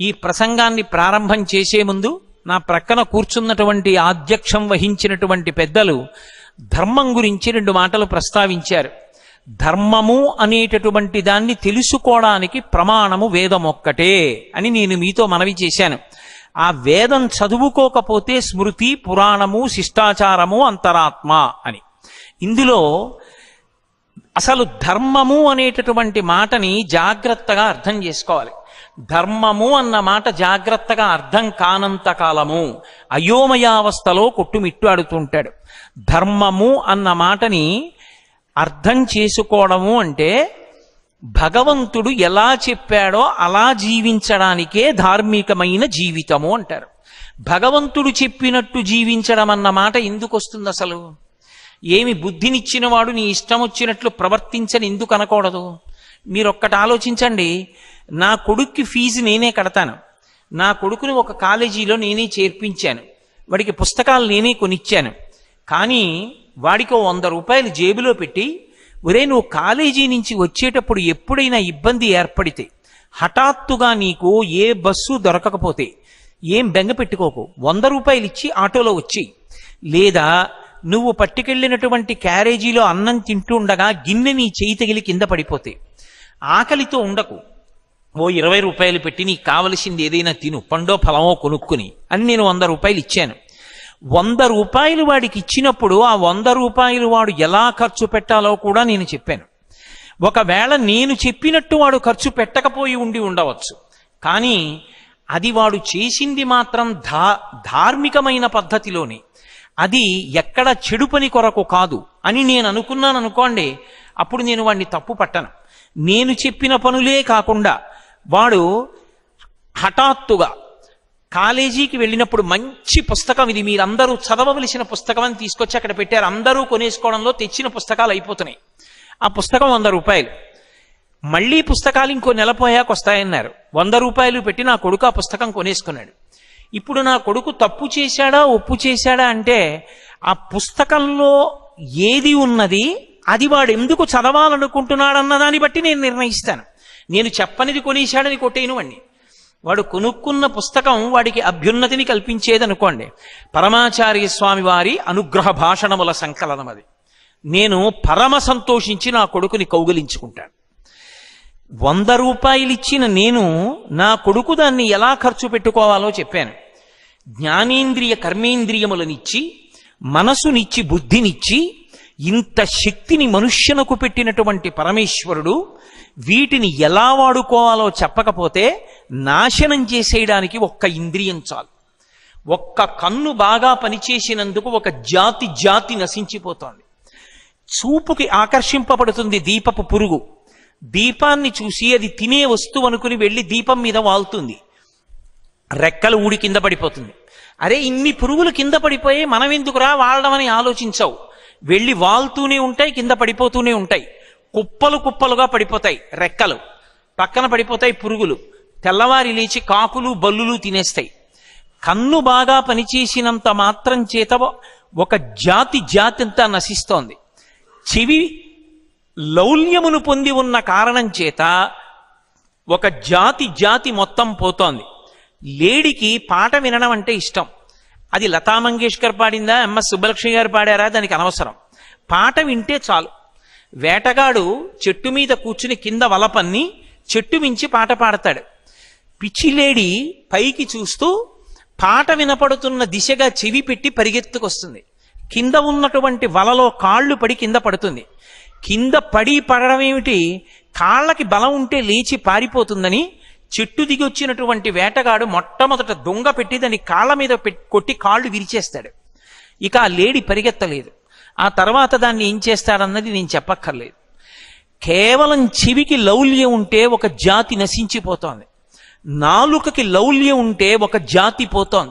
ఈ ప్రసంగాన్ని ప్రారంభం చేసే ముందు నా ప్రక్కన కూర్చున్నటువంటి ఆధ్యక్షం వహించినటువంటి పెద్దలు ధర్మం గురించి రెండు మాటలు ప్రస్తావించారు. ధర్మము అనేటటువంటి దాన్ని తెలుసుకోవడానికి ప్రమాణము వేదం ఒక్కటే అని నేను మీతో మనవి చేశాను. ఆ వేదం చదువుకోకపోతే స్మృతి పురాణము శిష్టాచారము అంతరాత్మ అని. ఇందులో అసలు ధర్మము అనేటటువంటి మాటని జాగ్రత్తగా అర్థం చేసుకోవాలి. ధర్మము అన్న మాట జాగ్రత్తగా అర్థం కానంత కాలము అయోమయావస్థలో కొట్టుమిట్టాడుతుంటాడు ధర్మము అన్న మాటని అర్థం చేసుకోవడము అంటే భగవంతుడు ఎలా చెప్పాడో అలా జీవించడానికే ధార్మికమైన జీవితము అంటారు. భగవంతుడు చెప్పినట్టు జీవించడం అన్న మాట ఎందుకు వస్తుంది అసలు? ఏమి బుద్ధినిచ్చిన వాడు నీ ఇష్టం వచ్చినట్లు ప్రవర్తించని ఎందుకు అనకూడదు? మీరు ఒక్కటి ఆలోచించండి నా కొడుక్కి ఫీజు నేనే కడతాను. నా కొడుకుని ఒక కాలేజీలో నేనే చేర్పించాను. వాడికి పుస్తకాలు నేనే కొనిచ్చాను. కానీ వాడికి వంద రూపాయలు జేబులో పెట్టి ఒరే నువ్వు కాలేజీ నుంచి వచ్చేటప్పుడు ఎప్పుడైనా ఇబ్బంది ఏర్పడితే హఠాత్తుగా నీకు ఏ బస్సు దొరకకపోతే ఏం బెంగ పెట్టుకోకు. వంద రూపాయలు ఇచ్చి ఆటోలో వచ్చి లేదా నువ్వు పట్టుకెళ్ళినటువంటి క్యారేజీలో అన్నం తింటూ ఉండగా గిన్నె నీ చేయి తగిలి కింద పడిపోతే ఆకలితో ఉండకు. ఓ ఇరవై రూపాయలు పెట్టి నీకు కావలసింది ఏదైనా తిను. పండో ఫలమో కొనుక్కుని. అని నేను వంద రూపాయలు ఇచ్చాను. వంద రూపాయలు వాడికి ఇచ్చినప్పుడు ఆ వంద రూపాయలు వాడు ఎలా ఖర్చు పెట్టాలో కూడా నేను చెప్పాను. ఒకవేళ నేను చెప్పినట్టు వాడు ఖర్చు పెట్టకపోయి ఉండి ఉండవచ్చు. కానీ అది వాడు చేసింది మాత్రం ధా ధార్మికమైన పద్ధతిలోనే. అది ఎక్కడ చెడు పని కొరకు కాదు అని నేను అనుకున్నాను అనుకోండి అప్పుడు నేను వాడిని తప్పు పట్టను. నేను చెప్పిన పనులే కాకుండా వాడు హఠాత్తుగా కాలేజీకి వెళ్ళినప్పుడు మంచి పుస్తకం ఇది. మీరందరూ చదవవలసిన పుస్తకం అని తీసుకొచ్చి అక్కడ పెట్టారు. అందరూ కొనేసుకోవడంలో తెచ్చిన పుస్తకాలు అయిపోతున్నాయి. ఆ పుస్తకం వంద రూపాయలు. మళ్ళీ పుస్తకాలు ఇంకో నెలపోయాక వస్తాయన్నారు. వంద రూపాయలు పెట్టి నా కొడుకు ఆ పుస్తకం కొనేసుకున్నాడు. ఇప్పుడు నా కొడుకు తప్పు చేశాడా ఒప్పు చేశాడా అంటే ఆ పుస్తకంలో ఏది ఉన్నది? అది వాడు ఎందుకు చదవాలనుకుంటున్నాడన్న దాన్ని బట్టి నేను నిర్ణయిస్తాను. నేను చెప్పనిది కొనేశాడని కొట్టేను వాడిని వాడు కొనుక్కున్న పుస్తకం వాడికి అభ్యున్నతిని కల్పించేదనుకోండి. పరమాచార్య స్వామి వారి అనుగ్రహ భాషణముల సంకలనం అది. నేను పరమ సంతోషించి నా కొడుకుని కౌగిలించుకుంటాను. వంద రూపాయలు ఇచ్చిన నేను నా కొడుకు దాన్ని ఎలా ఖర్చు పెట్టుకోవాలో చెప్పాను. జ్ఞానేంద్రియ కర్మేంద్రియములనిచ్చి మనసునిచ్చి బుద్ధినిచ్చి ఇంత శక్తిని మనుష్యనకు పెట్టినటువంటి పరమేశ్వరుడు వీటిని ఎలా వాడుకోవాలో చెప్పకపోతే నాశనం చేసేయడానికి ఒక్క ఇంద్రియం చాలు. ఒక్క కన్ను బాగా పనిచేసినందుకు ఒక జాతి జాతి నశించిపోతోంది. చూపుకి ఆకర్షింపబడుతుంది దీపపు పురుగు. దీపాన్ని చూసి అది తినే వస్తువు అనుకుని వెళ్ళి దీపం మీద వాలుతుంది రెక్కలు ఊడి కింద పడిపోతుంది. అరే ఇన్ని పురుగులు కింద పడిపోయి మనం ఎందుకురా వాడడం అని ఆలోచించవు. వెళ్ళి వాల్తూనే ఉంటాయి కింద పడిపోతూనే ఉంటాయి. కుప్పలు కుప్పలుగా పడిపోతాయి రెక్కలు. పక్కన పడిపోతాయి పురుగులు. తెల్లవారి లేచి కాకులు బల్లులు తినేస్తాయి. కన్ను బాగా పనిచేసినంత మాత్రం చేత ఒక జాతి జాతి అంతా నశిస్తోంది. చెవి లౌల్యమును పొంది ఉన్న కారణం చేత ఒక జాతి జాతి మొత్తం పోతోంది. లేడికి పాట వినడం అంటే ఇష్టం. అది లతా మంగేష్కర్ పాడిందా? ఎంఎస్ సుబ్బలక్ష్మి గారు పాడారా? దానికి అనవసరం. పాట వింటే చాలు. వేటగాడు చెట్టు మీద కూర్చుని కింద వలపన్ని చెట్టు మించి పాట పాడతాడు. పిచ్చిలేడి పైకి చూస్తూ పాట వినపడుతున్న దిశగా చెవి పెట్టి పరిగెత్తుకొస్తుంది. కింద ఉన్నటువంటి వలలో కాళ్ళు పడి కింద పడుతుంది. కింద పడి పడడం ఏమిటి? కాళ్ళకి బలం ఉంటే లేచి పారిపోతుందని చెట్టు దిగి వచ్చినటువంటి వేటగాడు మొట్టమొదట దొంగ పెట్టి దాన్ని కాళ్ళ మీద పెట్టి కొట్టి కాళ్ళు విరిచేస్తాడు. ఇక ఆ లేడి పరిగెత్తలేదు. ఆ తర్వాత దాన్ని ఏం చేస్తాడన్నది నేను చెప్పక్కర్లేదు. కేవలం చెవికి లౌల్యం ఉంటే ఒక జాతి నశించిపోతోంది. నాలుకకి లౌల్యం ఉంటే ఒక జాతి పోతోంది.